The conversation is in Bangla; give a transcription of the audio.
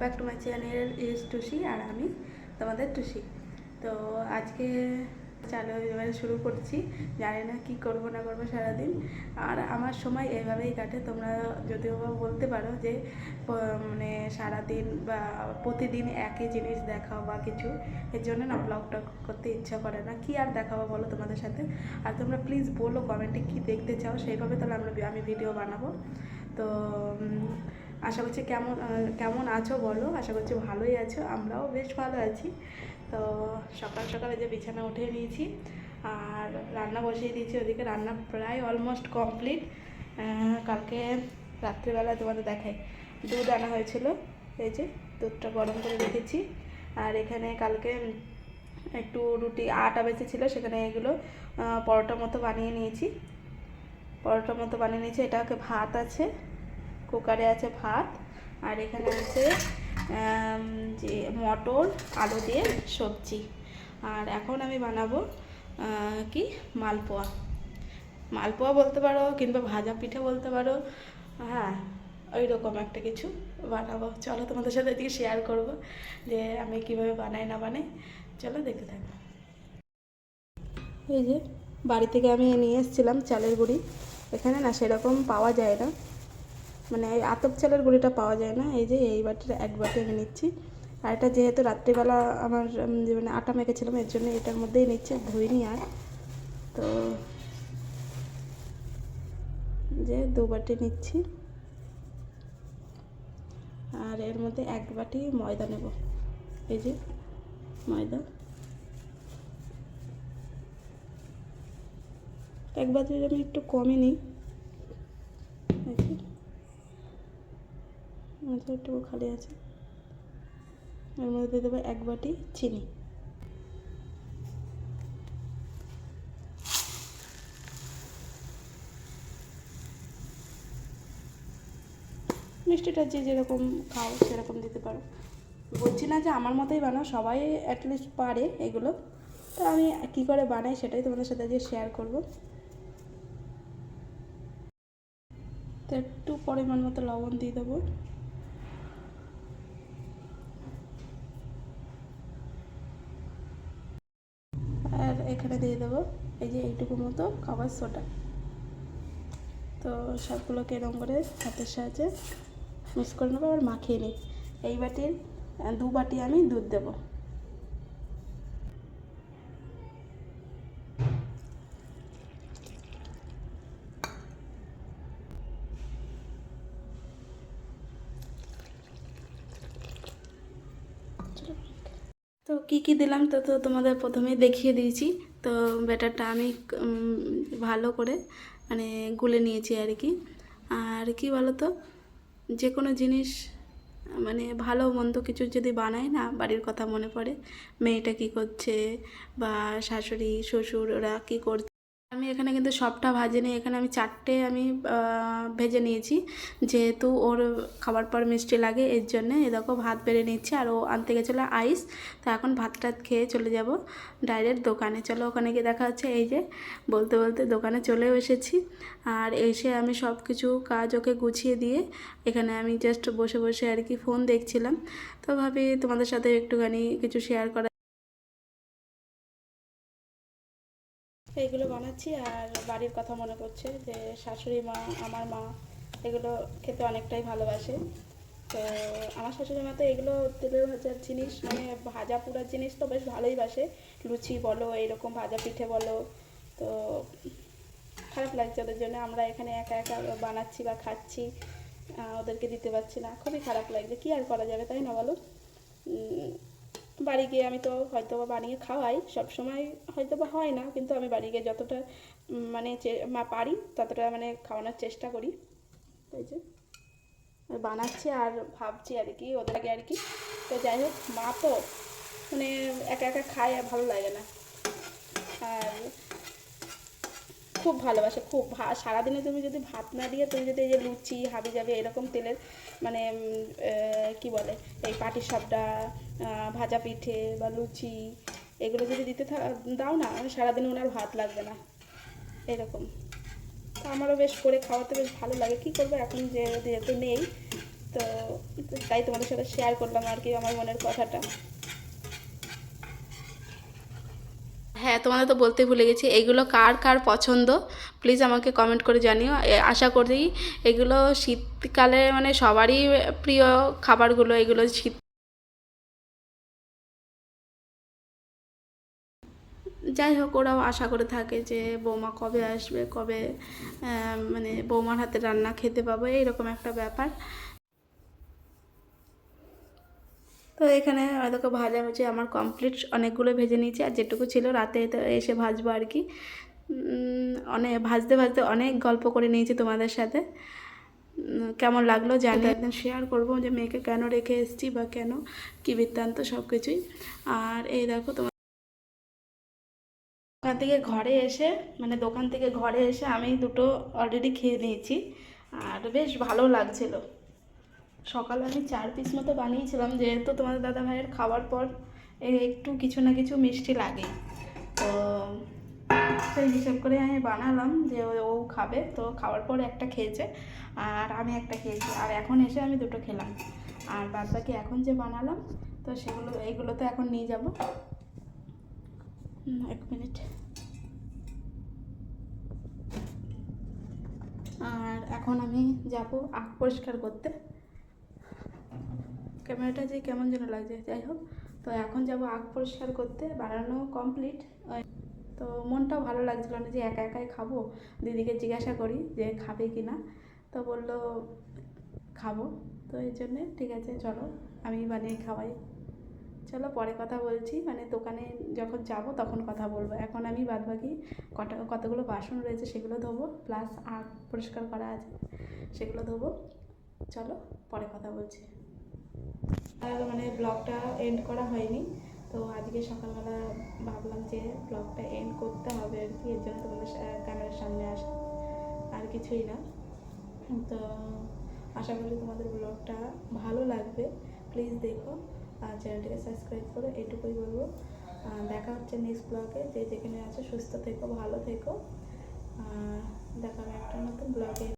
Back to my channel is টুসি আর আমি তোমাদের টুসি তো আজকে চালু এবারে শুরু করছি। জানি না কি করব না করব সারাদিন। আর আমার সময় এইভাবেই কাটে। তোমরা যদিও বা বলতে পারো যে মানে সারাদিন বা প্রতিদিন একই জিনিস দেখাও বা কিছু, এর জন্য না ব্লগটা করতে ইচ্ছা করে না। কি আর দেখাবো বলো তোমাদের সাথে? আর তোমরা প্লিজ বলো কমেন্টে কি দেখতে চাও? সেইভাবে তাহলে আমরা আমি ভিডিও বানাবো। তো আশা করছি কেমন কেমন আছো বলো? আশা করছি ভালোই আছো আমরাও বেশ ভালো আছি। তো সকাল সকালে যে বিছানা উঠে নিয়েছি আর রান্না বসিয়ে দিয়েছি ওদিকে রান্না প্রায় অলমোস্ট কমপ্লিট কালকে রাত্রিবেলা তোমাদের দেখাই দুধ আনা হয়েছিল এই যে দুধটা গরম করে রেখেছি। আর এখানে কালকে একটু রুটি আটা বেঁচেছিলো সেখানে এগুলো আহ, পরোটা মতো বানিয়ে নিয়েছি। পরোটার মতো বানিয়ে নিয়েছি এটাকে ভাত আছে কুকারে আছে ভাত, আর এখানে আছে যে মটর, আলু দিয়ে সবজি। আর এখন আমি বানাবো কি? মালপোয়া। মালপোয়া বলতে পারো কিংবা ভাজা পিঠে বলতে পারো হ্যাঁ ওই রকম একটা কিছু বানাবো। চলো তোমাদের সাথে এদিকে শেয়ার করব যে আমি কীভাবে বানাই, না বানাই। চলো দেখতে থাকো। এই যে বাড়ি থেকে আমি নিয়ে এসেছিলাম চালের গুঁড়ি। এখানে না সেরকম পাওয়া যায় না। মানে এই আতপ চালের গুঁড়িটা পাওয়া যায় না, এই যে এই বাটির এক বাটি আমি নিচ্ছি। আর এটা যেহেতু রাত্রিবেলা আমার যে মানে আটা মেখেছিলাম, এর জন্য এটার মধ্যেই নিচ্ছে ধুইনি আর। তো যে দু বাটি নিচ্ছি। আর এর মধ্যে এক বাটি ময়দা নেব। এই যে ময়দা। এক বাটির আমি একটু কমই নিই এই যে একটু খালি আছে। এর মধ্যে দিয়ে দেবো এক বাটি চিনি। মিষ্টিটা যে যেরকম খাও, সেরকম দিতে পারো। বলছি না যে আমার মতোই বানাও, সবাই অ্যাটলিস্ট পারে এগুলো। তো আমি কী করে বানাই সেটাই তোমাদের সাথে আজকে শেয়ার করব। তো একটু পরিমাণ মতো লবণ দিয়ে দেবো আর এখানে দিয়ে দেবো। এই যে এইটুকু মতো খাবার সোটা তো সবগুলোকে এরকম করে হাতের সাহায্যে মিক্স করে নেব আর মাখিয়ে নিই। এই বাটির দু বাটি আমি দুধ দেবো। তো কি কি দিলাম তো তো তোমাদের প্রথমেই দেখিয়ে দিয়েছি। তো ব্যাটারটা আমি ভালো করে মানে গুলে নিয়েছি আর কি। আর কি বলো তো যে কোনো জিনিস মানে ভালো মন্দ কিছু যদি বানায় না, বাড়ির কথা মনে পড়ে, মেয়েটা কি করছে বা শাশুড়ি, শ্বশুর ওরা কী করছে আমি এখানে কিন্তু সবটা ভাজে নিই। এখানে আমি চারটে আমি ভেজে নিয়েছি। যেহেতু ওর খাবার পর মিষ্টি লাগে, এর জন্যে এ দেখো ভাত বেড়ে নিচ্ছি আর ও আনতে গেছিল আইস। তো এখন ভাত টাত খেয়ে চলে যাব ডাইরেক্ট দোকানে। চলো ওখানে গিয়ে দেখা হচ্ছে। এই যে বলতে বলতে দোকানে চলেও এসেছি। আর এসে আমি সব কিছু কাজ ওকে গুছিয়ে দিয়ে এখানে আমি জাস্ট বসে বসে আর কি ফোন দেখছিলাম। তো ভাবি তোমাদের সাথে একটুখানি কিছু শেয়ার করা এইগুলো বানাচ্ছি আর বাড়ির কথা মনে পড়ছে যে শাশুড়ি মা, আমার মা, এগুলো খেতে অনেকটাই ভালোবাসে। তো আমার শাশুড়ি মা তো এগুলো তেলের ভাজার জিনিস মানে ভাজা পোড়ার জিনিস তো বেশ ভালোই বাসে। লুচি বলো, এইরকম ভাজা পিঠে বলো। তো খারাপ লাগছে ওদের জন্য। আমরা এখানে একা একা বানাচ্ছি বা খাচ্ছি ওদেরকে দিতে পারছি না। খুবই খারাপ লাগছে। কী আর করা যাবে, তাই না বলো? বাড়ি গিয়ে আমি তো হয়তো বানিয়ে খাওয়াই সব সময় হয়তো বা হয় না, কিন্তু আমি বাড়ি গিয়ে যতটা মানে মা পারি ততটা মানে খাওয়ানোর চেষ্টা করি। এই যে বানাচ্ছি আর ভাবছি আর কি, ওদের আগে আর কি। তো যাই হোক, মা তো মানে একা একা খায় আর ভালো লাগে না। আর খুব ভালোবাসে, খুব সারাদিনে তুমি যদি ভাত না দিয়ে তুমি যদি এই যে লুচি হাবি যাবে এরকম তেলের মানে কি বলে, এই পাটি সাপটা ভাজা পিঠে বা লুচি এগুলো যদি দিতে দাও না সারাদিন ওনার ভাত লাগবে না। এরকম। তো আমারও বেশ করে খাওয়াতে বেশ ভালো লাগে। কী করব এখন যে, যেহেতু নেই, তো তাই তোমাদের সাথে শেয়ার করলাম আর কি আমার মনের কথাটা। হ্যাঁ তোমাদের তো বলতে ভুলে গেছি। এগুলো কার কার পছন্দ? প্লিজ আমাকে কমেন্ট করে জানিও। আশা করি এগুলো শীতকালে মানে সবারই প্রিয় খাবারগুলো, এগুলো শীত যাই হোক, ওরাও আশা করে থাকে যে বৌমা কবে আসবে, কবে মানে বৌমার হাতে রান্না খেতে পাবো, এইরকম একটা ব্যাপার। তো এখানে দেখো ভাজা ভুজি আমার কমপ্লিট অনেকগুলো ভেজে নিয়েছি আর যেটুকু ছিল রাতে এসে ভাজবো আর কি। অনেক ভাজতে ভাজতে অনেক গল্প করে নিয়েছি তোমাদের সাথে। কেমন লাগল জানি। একদিন শেয়ার করব যে মেয়েকে কেন রেখে এসেছি বা কেন, কী বৃত্তান্ত সব কিছুই আর এই দেখো তোমার ওখান থেকে ঘরে এসে মানে দোকান থেকে ঘরে এসে আমি দুটো অলরেডি খেয়ে নিয়েছি। আর বেশ ভালো লাগছিল। সকালে আমি চার পিস মতো বানিয়েছিলাম, যেহেতু তোমাদের দাদা ভাইয়ের খাওয়ার পর একটু কিছু না কিছু মিষ্টি লাগে তো সেই হিসেব করে আমি বানালাম যে ও- খাবে, তো খাওয়ার পর একটা খেয়েছে, আর আমি একটা খেয়েছি। আর এখন এসে আমি দুটো খেলাম। আর বাদ বাকি এখন যে বানালাম, তো সেগুলো এইগুলো তো এখন নিয়ে যাব। এক মিনিট। আর এখন আমি যাব আখ পরিষ্কার করতে। ক্যামেরাটা যে কেমন যেন লাগছে, যাই হোক। তো এখন যাব আখ পরিষ্কার করতে, বানানো কমপ্লিট তো মনটাও ভালো লাগছিল না যে একা একাই খাব। দিদিকে জিজ্ঞাসা করি যে খাবে কি না। তো বলল, খাব। তো এই জন্যে ঠিক আছে, চলো, আমি বানিয়ে খাওয়াই। চলো, পরে কথা বলছি। মানে দোকানে যখন যাব তখন কথা বলব। এখন আমি বাদবাকি কটা, কতগুলো বাসন রয়েছে সেগুলো ধোবো প্লাস আখ পরিষ্কার করা আছে, সেগুলো ধোবো। চলো, পরে কথা বলছি। আর মানে ব্লগটা এন্ড করা হয়নি। তো আজকে সকালবেলা ভাবলাম যে ব্লগটা এন্ড করতে হবে আর কি, এর জন্য তোমাদের ক্যামেরার সামনে আসা, আর কিছুই না। তো আশা করি তোমাদের ব্লগটা ভালো লাগবে। প্লিজ দেখো আর চ্যানেলটিকে সাবস্ক্রাইব করো, এটুকুই বলব। দেখা হচ্ছে নেক্সট ব্লগে যে যেখানে আছো, সুস্থ থেকো, ভালো থেকো। দেখা হবে একটা নতুন ব্লগে